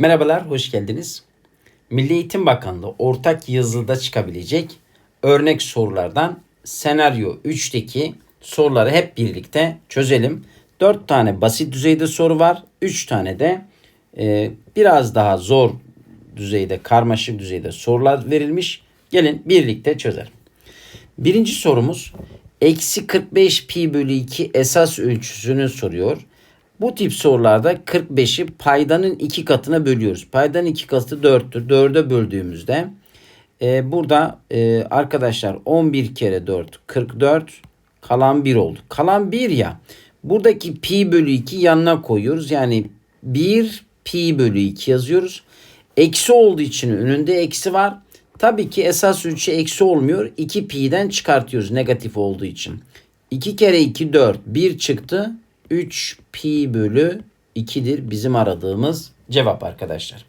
Merhabalar, hoş geldiniz. Milli Eğitim Bakanlığı ortak yazılıda çıkabilecek örnek sorulardan senaryo 3'teki soruları hep birlikte çözelim. 4 tane basit düzeyde soru var. 3 tane de e, biraz daha zor düzeyde, karmaşık düzeyde sorular verilmiş. Gelin birlikte çözelim. Birinci sorumuz eksi 45 pi bölü 2 esas ölçüsünü soruyor. Bu tip sorularda 45'i paydanın iki katına bölüyoruz. Paydanın iki katı 4'tür. 4'e böldüğümüzde e, burada e, arkadaşlar 11 kere 4 44 kalan 1 oldu. Kalan 1 ya buradaki pi bölü 2 yanına koyuyoruz. Yani 1 pi bölü 2 yazıyoruz. Eksi olduğu için önünde eksi var. Tabii ki esas ölçü eksi olmuyor. 2 pi'den çıkartıyoruz negatif olduğu için. 2 kere 2 4 1 çıktı. 3 pi bölü 2'dir bizim aradığımız cevap arkadaşlar.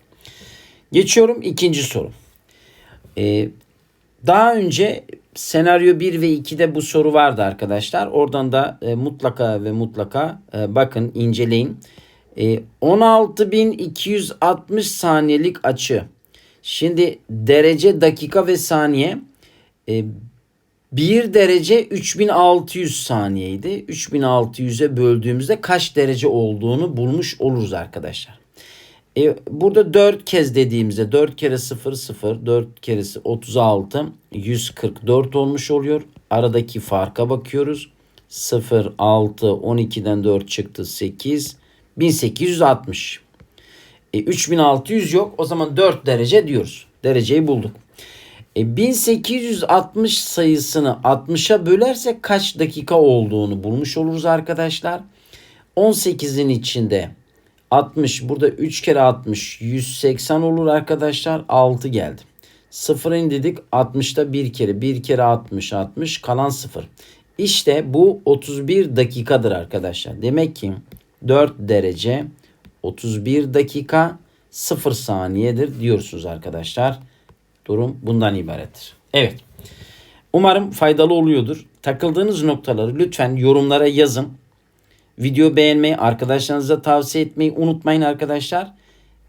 Geçiyorum ikinci soru. Ee, daha önce senaryo 1 ve 2'de bu soru vardı arkadaşlar. Oradan da e, mutlaka ve mutlaka e, bakın inceleyin. E, 16.260 saniyelik açı. Şimdi derece, dakika ve saniye e, 1 derece 3600 saniyeydi. 3600'e böldüğümüzde kaç derece olduğunu bulmuş oluruz arkadaşlar. E, burada 4 kez dediğimizde 4 kere 0 0 4 keresi 36 144 olmuş oluyor. Aradaki farka bakıyoruz. 0 6 12'den 4 çıktı 8 1860. E, 3600 yok o zaman 4 derece diyoruz. Dereceyi bulduk. E, 1860 sayısını 60'a bölersek kaç dakika olduğunu bulmuş oluruz arkadaşlar. 18'in içinde 60 burada 3 kere 60 180 olur arkadaşlar 6 geldi. 0 indirdik 60'ta 1 kere 1 kere 60 60 kalan 0. İşte bu 31 dakikadır arkadaşlar. Demek ki 4 derece 31 dakika 0 saniyedir diyorsunuz arkadaşlar. Durum bundan ibarettir. Evet. Umarım faydalı oluyordur. Takıldığınız noktaları lütfen yorumlara yazın. Video beğenmeyi, arkadaşlarınıza tavsiye etmeyi unutmayın arkadaşlar.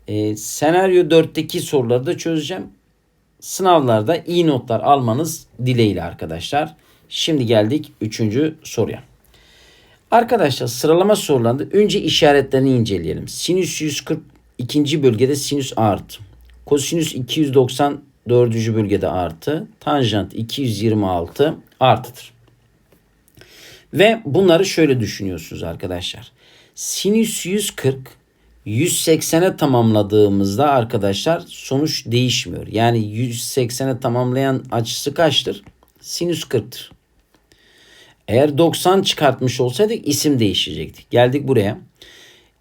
Ee, senaryo 4'teki soruları da çözeceğim. Sınavlarda iyi notlar almanız dileğiyle arkadaşlar. Şimdi geldik 3. soruya. Arkadaşlar sıralama sorularında önce işaretlerini inceleyelim. Sinüs 142. bölgede sinüs artı. Kosinüs 290 dördüncü bölgede artı. Tanjant 226 artıdır. Ve bunları şöyle düşünüyorsunuz arkadaşlar. Sinüs 140 180'e tamamladığımızda arkadaşlar sonuç değişmiyor. Yani 180'e tamamlayan açısı kaçtır? Sinüs 40'tır. Eğer 90 çıkartmış olsaydık isim değişecekti. Geldik buraya.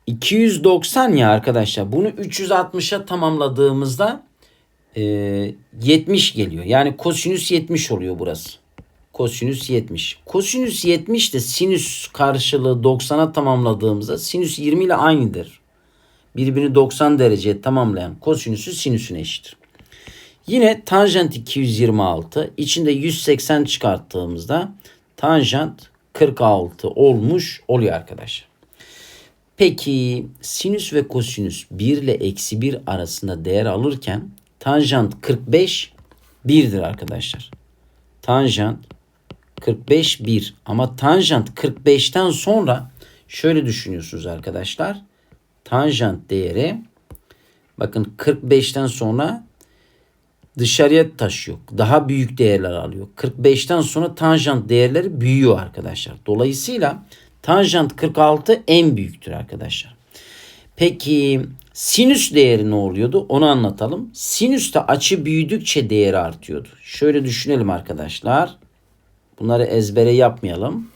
290 ya arkadaşlar bunu 360'a tamamladığımızda e, 70 geliyor. Yani kosinüs 70 oluyor burası. Kosinüs 70. Kosinüs 70 de sinüs karşılığı 90'a tamamladığımızda sinüs 20 ile aynıdır. Birbirini 90 dereceye tamamlayan kosinüsü sinüsüne eşittir. Yine tanjant 226 içinde 180 çıkarttığımızda tanjant 46 olmuş oluyor arkadaşlar. Peki sinüs ve kosinüs 1 ile eksi 1 arasında değer alırken tanjant 45 1'dir arkadaşlar. Tanjant 45 1 ama tanjant 45'ten sonra şöyle düşünüyorsunuz arkadaşlar. Tanjant değeri bakın 45'ten sonra dışarıya taşıyor. Daha büyük değerler alıyor. 45'ten sonra tanjant değerleri büyüyor arkadaşlar. Dolayısıyla tanjant 46 en büyüktür arkadaşlar. Peki sinüs değeri ne oluyordu? Onu anlatalım. Sinüste açı büyüdükçe değeri artıyordu. Şöyle düşünelim arkadaşlar. Bunları ezbere yapmayalım.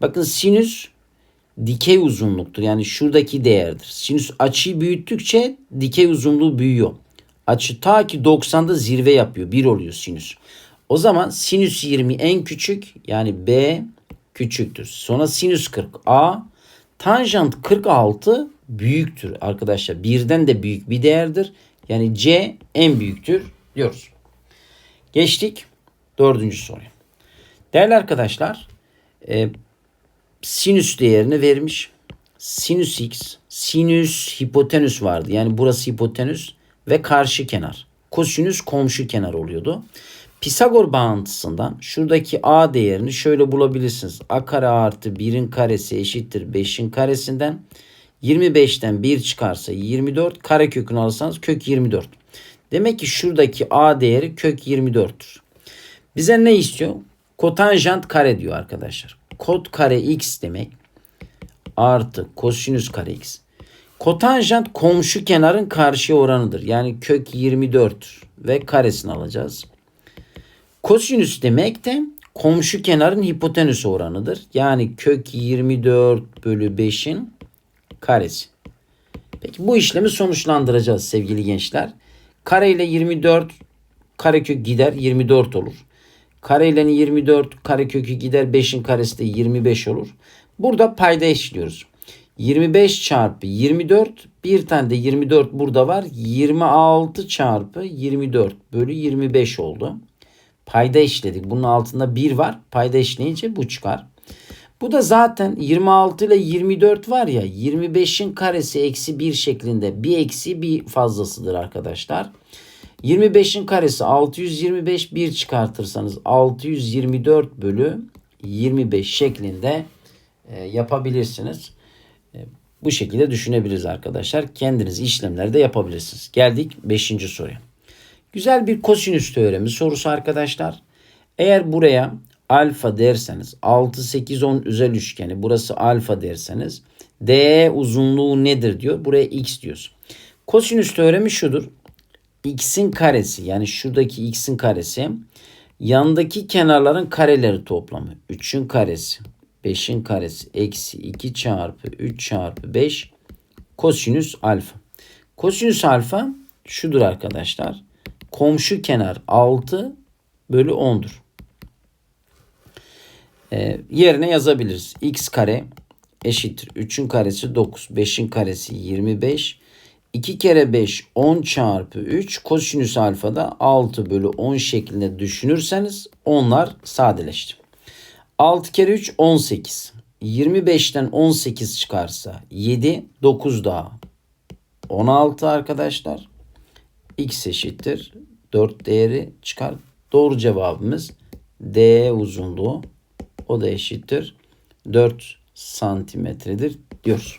Bakın sinüs dikey uzunluktur. Yani şuradaki değerdir. Sinüs açıyı büyüttükçe dikey uzunluğu büyüyor. Açı ta ki 90'da zirve yapıyor. 1 oluyor sinüs. O zaman sinüs 20 en küçük yani B küçüktür. Sonra sinüs 40 A. Tanjant 46 büyüktür arkadaşlar. Birden de büyük bir değerdir. Yani C en büyüktür diyoruz. Geçtik dördüncü soruya. Değerli arkadaşlar e, sinüs değerini vermiş. Sinüs x sinüs, hipotenüs vardı. Yani burası hipotenüs ve karşı kenar. Kosinüs komşu kenar oluyordu. Pisagor bağıntısından şuradaki a değerini şöyle bulabilirsiniz. a kare artı 1'in karesi eşittir 5'in karesinden. 25'ten 1 çıkarsa 24. Kare kökünü alırsanız kök 24. Demek ki şuradaki a değeri kök 24'tür. Bize ne istiyor? Kotanjant kare diyor arkadaşlar. Kot kare x demek artı kosinüs kare x. Kotanjant komşu kenarın karşı oranıdır. Yani kök 24 ve karesini alacağız. Kosinüs demek de komşu kenarın hipotenüs oranıdır. Yani kök 24 bölü 5'in karesi. Peki bu işlemi sonuçlandıracağız sevgili gençler. Kare ile 24 karekök gider 24 olur. Kare ile 24 karekökü gider 5'in karesi de 25 olur. Burada payda eşliyoruz. 25 çarpı 24 bir tane de 24 burada var. 26 çarpı 24 bölü 25 oldu. Payda eşledik. Bunun altında 1 var. Payda eşleyince bu çıkar. Bu da zaten 26 ile 24 var ya 25'in karesi eksi 1 şeklinde bir eksi bir fazlasıdır arkadaşlar. 25'in karesi 625 1 çıkartırsanız 624 bölü 25 şeklinde e, yapabilirsiniz. E, bu şekilde düşünebiliriz arkadaşlar. Kendiniz işlemlerde yapabilirsiniz. Geldik 5. soruya. Güzel bir kosinüs teoremi sorusu arkadaşlar. Eğer buraya alfa derseniz 6 8 10 özel üçgeni burası alfa derseniz DE uzunluğu nedir diyor. Buraya x diyoruz. Kosinüs teoremi şudur. x'in karesi yani şuradaki x'in karesi yandaki kenarların kareleri toplamı. 3'ün karesi 5'in karesi eksi 2 çarpı 3 çarpı 5 kosinüs alfa. Kosinüs alfa şudur arkadaşlar. Komşu kenar 6 bölü 10'dur. Ee, yerine yazabiliriz. x kare eşittir. 3'ün karesi 9. 5'in karesi 25. 2 kere 5 10 çarpı 3 kosinüs alfa da 6 bölü 10 şeklinde düşünürseniz onlar sadeleşti. 6 kere 3 18. 25'ten 18 çıkarsa 7 9 daha 16 arkadaşlar. X eşittir 4 değeri çıkar. Doğru cevabımız D uzunluğu o da eşittir 4 santimetredir diyoruz.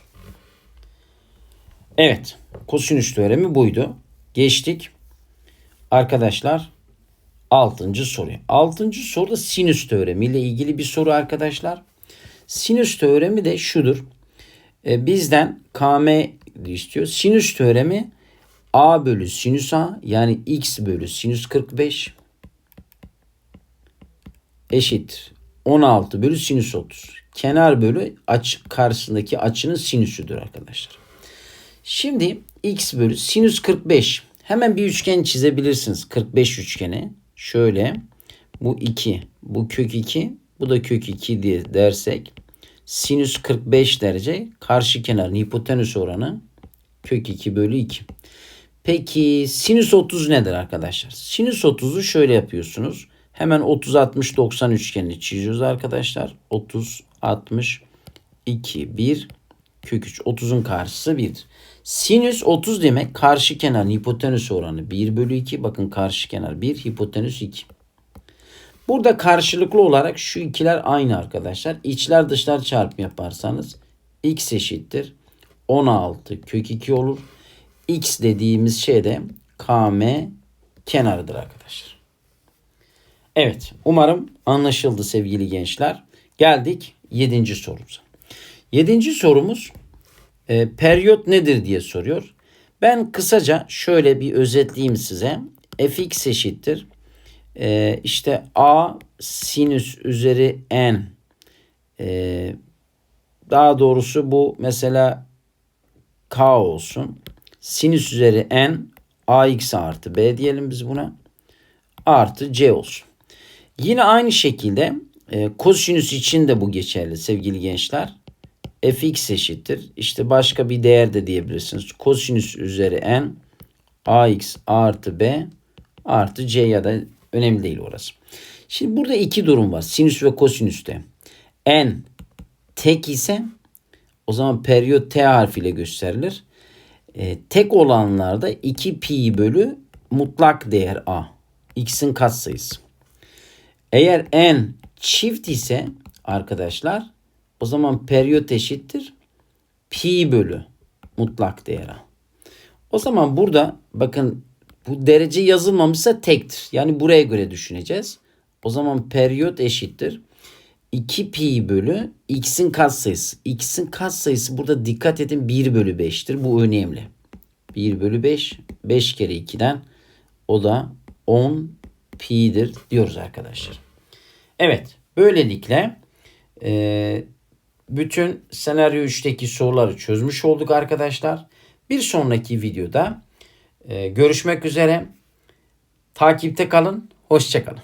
Evet. Kosinüs teoremi buydu. Geçtik. Arkadaşlar 6. soruya. 6. soruda sinüs teoremi ile ilgili bir soru arkadaşlar. Sinüs teoremi de şudur. E, bizden km istiyor. Sinüs teoremi a bölü sinüs a yani x bölü sinüs 45 eşittir 16 bölü sinüs 30. Kenar bölü aç karşısındaki açının sinüsüdür arkadaşlar. Şimdi x bölü sinüs 45. Hemen bir üçgen çizebilirsiniz. 45 üçgeni. Şöyle bu 2, bu kök 2, bu da kök 2 diye dersek sinüs 45 derece karşı kenarın hipotenüs oranı kök 2 bölü 2. Peki sinüs 30 nedir arkadaşlar? Sinüs 30'u şöyle yapıyorsunuz. Hemen 30 60 90 üçgenini çiziyoruz arkadaşlar. 30 60 2 1 kök 3 30'un karşısı 1'dir. Sinüs 30 demek karşı kenarın hipotenüs oranı 1 bölü 2. Bakın karşı kenar 1 hipotenüs 2. Burada karşılıklı olarak şu ikiler aynı arkadaşlar. İçler dışlar çarpım yaparsanız x eşittir 16 kök 2 olur. x dediğimiz şey de km kenarıdır arkadaşlar. Evet umarım anlaşıldı sevgili gençler. Geldik 7. sorumuza. 7. sorumuz e, periyot nedir diye soruyor. Ben kısaca şöyle bir özetleyeyim size. fx eşittir. E, işte a sinüs üzeri n. E, daha doğrusu bu mesela k olsun. Sinüs üzeri n ax artı b diyelim biz buna. Artı c olsun. Yine aynı şekilde e, kosinüs için de bu geçerli sevgili gençler fx eşittir. İşte başka bir değer de diyebilirsiniz. Kosinüs üzeri n ax artı b artı c ya da önemli değil orası. Şimdi burada iki durum var. Sinüs ve kosinüste. n tek ise O zaman periyot T harfiyle gösterilir. E, tek olanlarda 2 pi bölü mutlak değer A. X'in katsayısı. Eğer n çift ise arkadaşlar o zaman periyot eşittir pi bölü mutlak değer A. O zaman burada bakın bu derece yazılmamışsa tektir. Yani buraya göre düşüneceğiz. O zaman periyot eşittir. 2 pi bölü x'in katsayısı. x'in katsayısı burada dikkat edin 1 bölü 5'tir. Bu önemli. 1 bölü 5. 5 kere 2'den o da 10 pi'dir diyoruz arkadaşlar. Evet. Böylelikle e, bütün senaryo 3'teki soruları çözmüş olduk arkadaşlar. Bir sonraki videoda e, görüşmek üzere. Takipte kalın. Hoşçakalın.